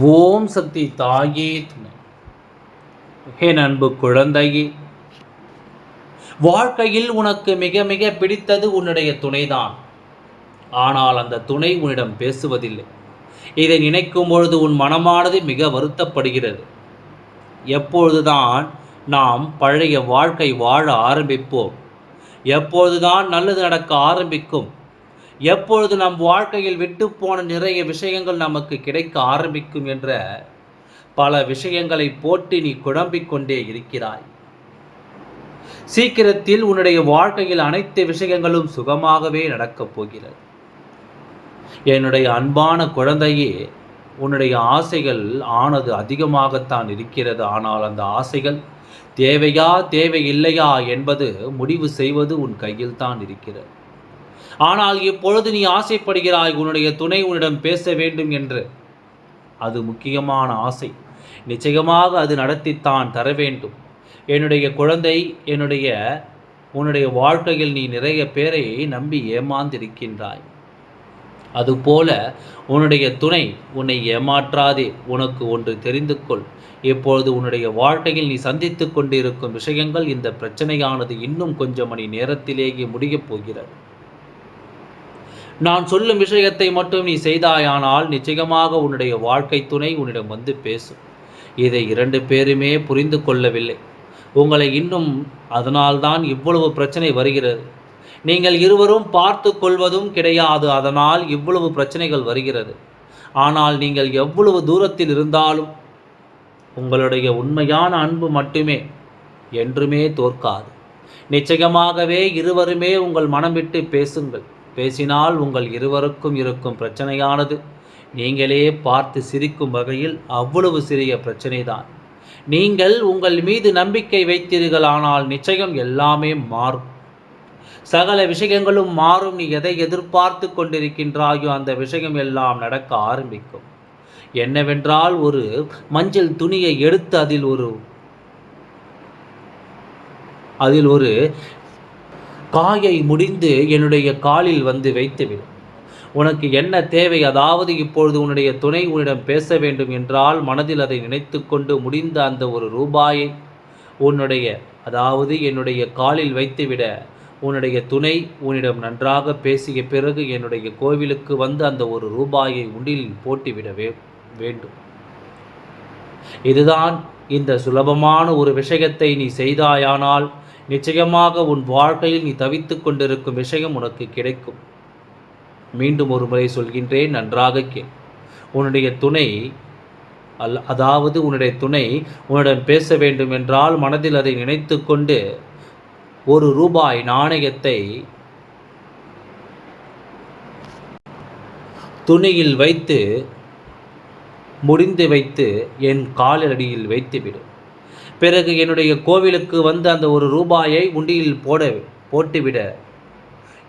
ஓம் சக்தி தாயே துணை. என் அன்பு குழந்தையே வாழ்க்கையில் உனக்கு மிக மிக பிடித்தது உன்னுடைய துணைதான். ஆனால் அந்த துணை உன்னிடம் பேசுவதில்லை. இதை நினைக்கும் பொழுது உன் மனமானது மிக வருத்தப்படுகிறது. எப்பொழுதுதான் நாம் பழைய வாழ்க்கை வாழ ஆரம்பிப்போம். எப்பொழுதுதான் நல்லது நடக்க ஆரம்பிக்கும். எப்பொழுது நம் வாழ்க்கையில் விட்டுப்போன நிறைய விஷயங்கள் நமக்கு கிடைக்க ஆரம்பிக்கும் என்ற பல விஷயங்களை போட்டு நீ குழம்பிக் கொண்டே இருக்கிறாய். சீக்கிரத்தில் உன்னுடைய வாழ்க்கையில் அனைத்து விஷயங்களும் சுகமாகவே நடக்கப் போகிறது. என்னுடைய அன்பான குழந்தையே உன்னுடைய ஆசைகள் ஆனது அதிகமாகத்தான் இருக்கிறது. ஆனால் அந்த ஆசைகள் தேவையா தேவையில்லையா என்பது முடிவு செய்வது உன் கையில் தான் இருக்கிறது. ஆனால் இப்பொழுது நீ ஆசைப்படுகிறாய் உன்னுடைய துணை உன்னிடம் பேச வேண்டும் என்று? அது முக்கியமான ஆசை. நிச்சயமாக அது நடத்தித்தான் தர வேண்டும். என்னுடைய குழந்தை என்னுடைய உன்னுடைய வாழ்க்கையில் நீ நிறைய பேரை நம்பி ஏமாந்திருக்கின்றாய். அதுபோல உன்னுடைய துணை உன்னை ஏமாற்றாதே. உனக்கு ஒன்று தெரிந்து கொள் இப்பொழுது உன்னுடைய வாழ்க்கையில் நீ சந்தித்து கொண்டிருக்கும் விஷயங்கள் இந்த பிரச்சனையானது இன்னும் கொஞ்சம் மணி நேரத்திலேயே முடியப் போகிறது. நான் சொல்லும் விஷயத்தை மட்டும் நீ செய்தாயானால் நிச்சயமாக உன்னுடைய வாழ்க்கை துணை உன்னிடம் வந்து பேசும். இதை இரண்டு பேருமே புரிந்து கொள்ளவில்லை. உங்களை இன்னும் அதனால்தான் இவ்வளவு பிரச்சனை வருகிறது. நீங்கள் இருவரும் பார்த்து கொள்வதும் கிடையாது. அதனால் இவ்வளவு பிரச்சனைகள் வருகிறது. ஆனால் நீங்கள் எவ்வளவு தூரத்தில் இருந்தாலும் உங்களுடைய உண்மையான அன்பு மட்டுமே என்றுமே தோற்காது. நிச்சயமாகவே இருவருமே உங்கள் மனம் விட்டு பேசுங்கள். பேசினால் உங்கள் இருவருக்கும் இருக்கும் பிரச்சனையானது. நீங்களே பார்த்து சிரிக்கும் வகையில் அவ்வளவு சிறிய பிரச்சனைதான். நீங்கள் உங்கள் மீது நம்பிக்கை வைத்தீர்கள் ஆனால் நிச்சயம் எல்லாமே மாறும். சகல விஷயங்களும் மாறும். நீ எதை எதிர்பார்த்து கொண்டிருக்கின்றாயோ அந்த விஷயம் எல்லாம் நடக்க ஆரம்பிக்கும். என்னவென்றால் ஒரு மஞ்சள் துணியை எடுத்து அதில் ஒரு அதில் ஒரு காயை முடிந்து என்னுடைய காலில் வந்து வைத்துவிடும் உனக்கு என்ன தேவை? அதாவது இப்பொழுது உன்னுடைய துணை உன்னிடம் பேச வேண்டும் என்றால் மனதில் அதை நினைத்து கொண்டு முடிந்த அந்த ஒரு ரூபாயை உன்னுடைய அதாவது என்னுடைய காலில் வைத்துவிட உன்னுடைய துணை உன்னிடம் நன்றாக பேசிய பிறகு என்னுடைய கோவிலுக்கு வந்து அந்த ஒரு ரூபாயை உண்டில் போட்டுவிட வேண்டும். இதுதான் இந்த சுலபமான ஒரு விஷயத்தை நீ செய்தாயானால் நிச்சயமாக உன் வாழ்க்கையில் நீ தவித்து கொண்டிருக்கும் விஷயம் உனக்கு கிடைக்கும். மீண்டும் ஒரு முறை சொல்கின்றேன் நன்றாக கே உன்னுடைய துணை அல் அதாவது உன்னுடைய துணை உன்னுடன் பேச வேண்டும் என்றால் மனதில் அதை நினைத்து கொண்டு ஒரு ரூபாய் நாணயத்தை துணியில் வைத்து முடிந்து வைத்து என் காலடியில் வைத்துவிடும் பிறகு என்னுடைய கோவிலுக்கு வந்து அந்த ஒரு ரூபாயை உண்டியில் போட போட்டுவிட.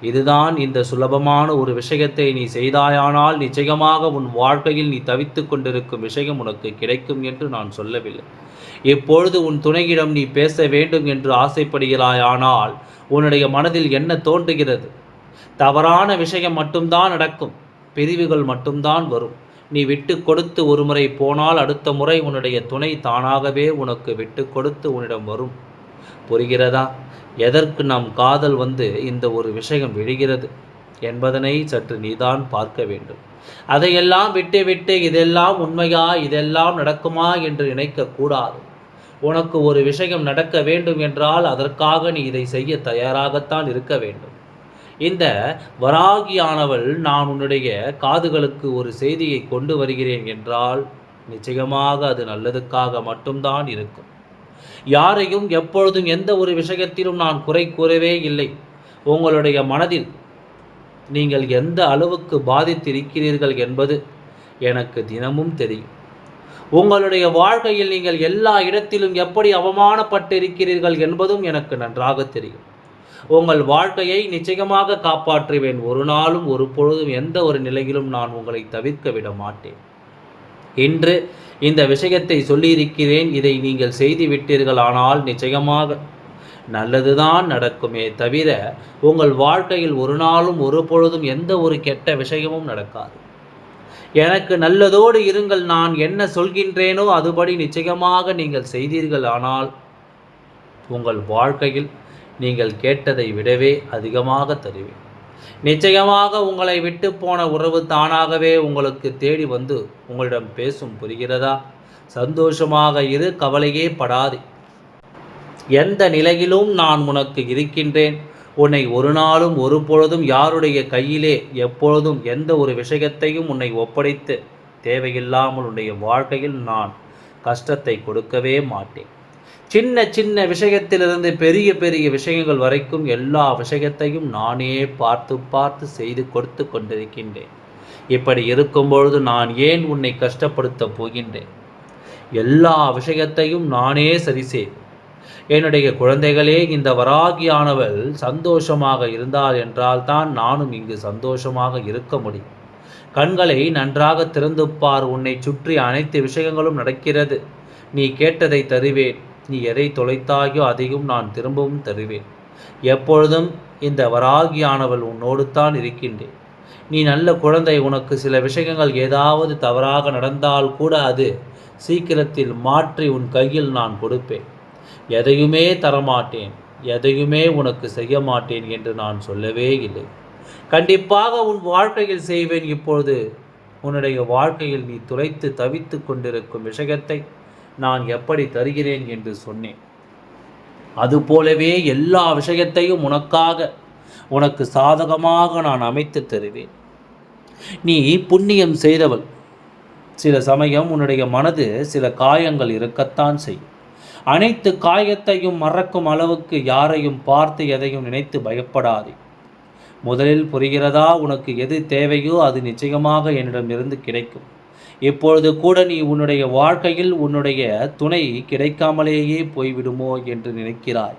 இதுதான் இந்த சுலபமான ஒரு விஷயத்தை நீ செய்தாயானால் நிச்சயமாக உன் வாழ்க்கையில் நீ தவித்து கொண்டிருக்கும் விஷயம் உனக்கு கிடைக்கும் என்று நான் சொல்லவில்லை. இப்பொழுது உன் துணையிடம் நீ பேச வேண்டும் என்று ஆசைப்படுகிறாயானால் உன்னுடைய மனதில் என்ன தோன்றுகிறது? தவறான விஷயம் மட்டும்தான் நடக்கும் பிரிவுகள் மட்டும்தான் வரும். நீ விட்டு கொடுத்து ஒரு முறை போனால் அடுத்த முறை உன்னுடைய துணை தானாகவே உனக்கு விட்டு கொடுத்து உன்னிடம் வரும். புரிகிறதா? எதற்கு நம் காதல் வந்து இந்த ஒரு விஷயம் விழுகிறது? என்பதனை சற்று நீதான் பார்க்க வேண்டும். அதையெல்லாம் விட்டு விட்டு இதெல்லாம் உண்மையா இதெல்லாம் நடக்குமா என்று நினைக்கக்கூடாது உனக்கு ஒரு விஷயம் நடக்க வேண்டும் என்றால் அதற்காக நீ இதை செய்ய தயாராகத்தான் இருக்க வேண்டும். இந்த வராகியானவள் நான் உன்னுடைய காதுகளுக்கு ஒரு செய்தியை கொண்டு வருகிறேன் என்றால் நிச்சயமாக அது நல்லதுக்காக மட்டும்தான் இருக்கும். யாரையும் எப்பொழுதும் எந்த ஒரு விஷயத்திலும் நான் குறை கூறவே இல்லை. உங்களுடைய மனதில் நீங்கள் எந்த அளவுக்கு பாதித்திருக்கிறீர்கள் என்பது எனக்கு தினமும் தெரியும். உங்களுடைய வாழ்க்கையில் நீங்கள் எல்லா இடத்திலும் எப்படி அவமானப்பட்டிருக்கிறீர்கள் என்பதும் எனக்கு நன்றாக தெரியும். உங்கள் வாழ்க்கையை நிச்சயமாக காப்பாற்றுவேன். ஒரு நாளும் ஒரு பொழுதும் எந்த ஒரு நிலையிலும் நான் உங்களை தவிர்க்க விட மாட்டேன். இன்று இந்த விஷயத்தை சொல்லியிருக்கிறேன். இதை நீங்கள் செய்து விட்டீர்கள். ஆனால் நிச்சயமாக நல்லதுதான் நடக்குமே தவிர உங்கள் வாழ்க்கையில் ஒரு நாளும் ஒரு பொழுதும் எந்த ஒரு கெட்ட விஷயமும் நடக்காது. எனக்கு நல்லதோடு இருங்கள். நான் என்ன சொல்கின்றேனோ அதுபடி நிச்சயமாக நீங்கள் செய்தீர்கள். ஆனால் உங்கள் வாழ்க்கையில் நீங்கள் கேட்டதை விடவே அதிகமாக தருவேன். நிச்சயமாக உங்களை விட்டு போன உறவு தானாகவே உங்களுக்கு தேடி வந்து உங்களிடம் பேசும் புரிகிறதா? சந்தோஷமாக இரு கவலையே படாது. எந்த நிலையிலும் நான் உனக்கு இருக்கின்றேன். உன்னை ஒரு நாளும் ஒரு பொழுதும் யாருடைய கையிலே எப்பொழுதும் எந்த ஒரு விஷயத்தையும் உன்னை ஒப்படைத்து தேவையில்லாமல் உன்னுடைய வாழ்க்கையில் நான் கஷ்டத்தை கொடுக்கவே மாட்டேன். சின்ன சின்ன விஷயத்திலிருந்து பெரிய பெரிய விஷயங்கள் வரைக்கும் எல்லா விஷயத்தையும் நானே பார்த்து பார்த்து செய்து கொடுத்து கொண்டிருக்கின்றேன். இப்படி இருக்கும்பொழுது நான் ஏன் உன்னை கஷ்டப்படுத்தப் போகின்றேன்? எல்லா விஷயத்தையும் நானே சரி செய்வேன். என்னுடைய குழந்தைகளே இந்த வராகியானவள் சந்தோஷமாக இருந்தால் என்றால் தான் நானும் இங்கு சந்தோஷமாக இருக்க முடியும். கண்களை நன்றாக திறந்து பார். உன்னை சுற்றி அனைத்து விஷயங்களும் நடக்கிறது. நீ கேட்டதை தருவேன். நீ எதை தொலைத்தாயோ அதையும் நான் திரும்பவும் தருவேன். எப்பொழுதும் இந்த வராகியானவள் உன்னோடு தான் இருக்கின்றேன். நீ நல்ல குழந்தை உனக்கு சில விஷயங்கள் ஏதாவது தவறாக நடந்தால் கூட அது சீக்கிரத்தில் மாற்றி உன் கையில் நான் கொடுப்பேன். எதையுமே தரமாட்டேன் எதையுமே உனக்கு செய்ய மாட்டேன் என்று நான் சொல்லவே இல்லை. கண்டிப்பாக உன் வாழ்க்கையில் செய்வேன். இப்பொழுது உன்னுடைய வாழ்க்கையில் நீ துளைத்து தவித்து கொண்டிருக்கும் விஷயத்தை நான் எப்படி தருகிறேன் என்று சொன்னேன். அதுபோலவே எல்லா விஷயத்தையும் உனக்காக உனக்கு சாதகமாக நான் அமைத்து தருவேன். நீ புண்ணியம் செய்தவள். சில சமயம் உன்னுடைய மனது சில காயங்கள் இருக்கத்தான் செய்யும். அனைத்து காயத்தையும் மறக்கும் அளவுக்கு யாரையும் பார்த்து எதையும் நினைத்து பயப்படாதே. முதலில் புரிகிறதா உனக்கு எது தேவையோ அது நிச்சயமாக என்னிடமிருந்து கிடைக்கும். இப்பொழுது கூட நீ உன்னுடைய வாழ்க்கையில் உன்னுடைய துணை கிடைக்காமலேயே போய்விடுமோ என்று நினைக்கிறாய்.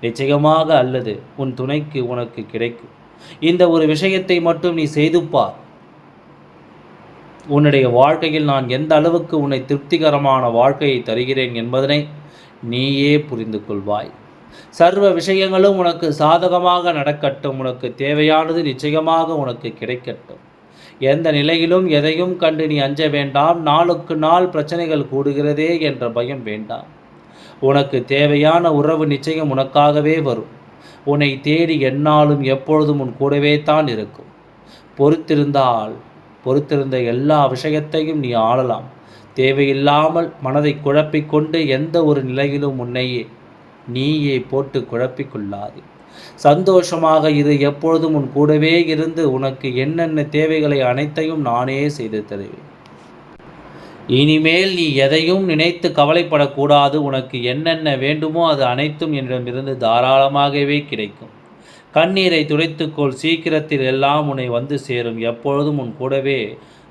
நிச்சயமாக அல்லது உன் துணைக்கு உனக்கு கிடைக்கும். இந்த ஒரு விஷயத்தை மட்டும் நீ செய்து பார். உன்னுடைய வாழ்க்கையில் நான் எந்த அளவுக்கு உன்னை திருப்திகரமான வாழ்க்கையை தருகிறேன் என்பதனை நீயே புரிந்து கொள்வாய். சர்வ விஷயங்களும் உனக்கு சாதகமாக நடக்கட்டும். உனக்கு தேவையானது நிச்சயமாக உனக்கு கிடைக்கட்டும். எந்த நிலையிலும் எதையும் கண்டு நீ அஞ்ச வேண்டாம் நாளுக்கு நாள் பிரச்சனைகள் கூடுகிறதே என்ற பயம் வேண்டாம். உனக்கு தேவையான உறவு நிச்சயம் உனக்காகவே வரும். உன்னை தேடி எந்நாளும் எப்பொழுதும் உன் கூடவே தான் இருக்கும். பொறுத்திருந்தால் பொறுத்திருந்த எல்லா விஷயத்தையும் நீ ஆளலாம். தேவையில்லாமல் மனதை குழப்பிக்கொண்டு எந்த ஒரு நிலையிலும் உன்னையே நீயே போட்டு குழப்பிக்கொள்ளாது. சந்தோஷமாக இது எப்பொழுதும் உன் கூடவே இருந்து உனக்கு என்னென்ன தேவைகளை அனைத்தையும் நானே செய்து தருவேன். இனிமேல் நீ எதையும் நினைத்து கவலைப்படக்கூடாது. உனக்கு என்னென்ன வேண்டுமோ அது அனைத்தும் என்னிடமிருந்து தாராளமாகவே கிடைக்கும். கண்ணீரை துடைத்துக்கொள். சீக்கிரத்தில் எல்லாம் உன்னை வந்து சேரும். எப்பொழுதும் உன் கூடவே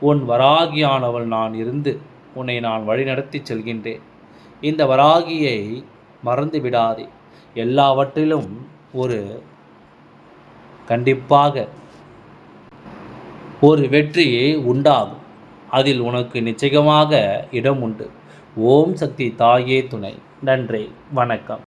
உன் வராகியானவள் நான் இருந்து உன்னை நான் வழிநடத்தி செல்கின்றேன். இந்த வராகியை மறந்து விடாதே. எல்லாவற்றிலும் ஒரு கண்டிப்பாக ஒரு வெற்றி உண்டாகும். அதில் உனக்கு நிச்சயமாக இடம் உண்டு ஓம் சக்தி தாயே துணை. நன்றி. வணக்கம்.